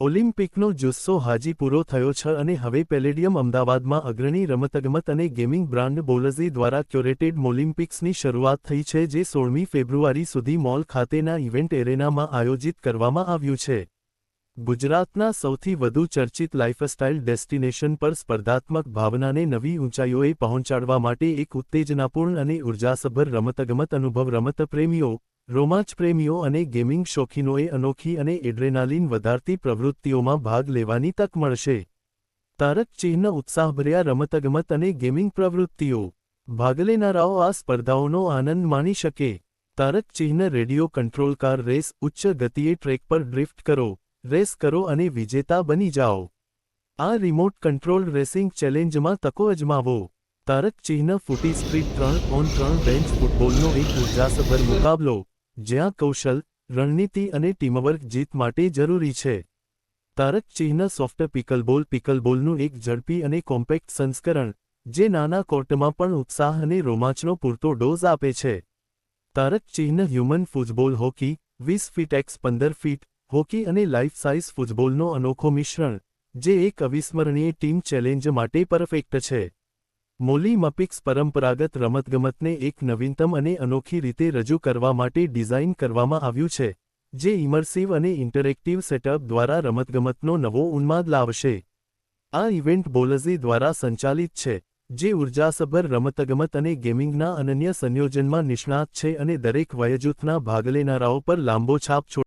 ઓલિમ્પિકનો જુસ્સો હાજી પૂરો થયો છે અને હવે પેલેડિયમ અમદાવાદમાં અગ્રણી રમતગમત અને ગેમિંગ બ્રાન્ડ બોલઝી દ્વારા ક્યુરેટેડ મોલિમ્પિક્સની શરૂઆત થઈ છે જે સોળમી ફેબ્રુઆરી સુધી મોલ ખાતેના ઇવેન્ટ એરેનામાં આયોજિત કરવામાં આવ્યું છે. ગુજરાતના સૌથી વધુ ચર્ચિત લાઇફસ્ટાઇલ ડેસ્ટિનેશન પર સ્પર્ધાત્મક ભાવનાને નવી ઊંચાઈઓએ પહોંચાડવા માટે એક ઉત્તેજનાપૂર્ણ અને ઉર્જાસભર રમતગમત અનુભવ રમતપ્રેમીઓ રોમાંચ પ્રેમીઓ અને ગેમિંગ શોખીનોએ અનોખી અને એડ્રેનાલિન વધારતી પ્રવૃત્તિઓમાં ભાગ લેવાની તક મળશે. તારક ચિહ્ન ઉત્સાહભર્યા રમતગમત અને ગેમિંગ પ્રવૃત્તિઓ. ભાગ લેનારાઓ આ સ્પર્ધાઓનો આનંદ માણી શકે. તારક ચિહ્ન રેડિયો કંટ્રોલ કાર રેસ ઉચ્ચ ગતિએ ટ્રેક પર ડ્રિફ્ટ કરો, રેસ કરો અને વિજેતા બની જાઓ. આ રિમોટ કંટ્રોલ રેસિંગ ચેલેન્જમાં તકો અજમાવો. તારક ચિહ્ન ફૂટી સ્ટ્રીટ ત્રણ ઓન ત્રણ બેન્ચ ફૂટબોલનો એક ઉર્જાસભર મુકાબલો. જ્યાં કૌશલ, રણનીતિ અને ટીમવર્ક જીત માટે જરૂરી છે. તારક ચિહ્ન સોફ્ટ પિકલબોલ પિકલબોલનું એક ઝડપી અને કોમ્પેક્ટ સંસ્કરણ, જે નાના કોર્ટમાં પણ ઉત્સાહ અને રોમાંચનો પૂરતો ડોઝ આપે છે. તારક ચિહ્ન હ્યુમન ફૂટબોલ હોકી, વીસ ફીટ એક્સ પંદર ફીટ, હોકી અને લાઇફ સાઇઝ ફૂટબોલનો અનોખો મિશ્રણ, જે એક અવિસ્મરણીય ટીમ ચેલેન્જ માટે પરફેક્ટ છે. મોલી મપિક્સ પરંપરાગત રમતગમતને એક નવીનતમ અને અનોખી રીતે રજૂ કરવા માટે ડિઝાઇન કરવામાં આવ્યું છે, જે ઇમર્સિવ અને ઇન્ટરેક્ટિવ સેટઅપ દ્વારા રમતગમતનો નવો ઉન્માદ લાવશે. આ ઇવેન્ટ બોલઝી દ્વારા સંચાલિત છે, જે ઉર્જાસભર રમતગમત અને ગેમિંગના અનન્ય સંયોજનમાં નિષ્ણાત છે અને દરેક વયજૂથના ભાગ લેનારાઓ પર લાંબો છાપ છોડ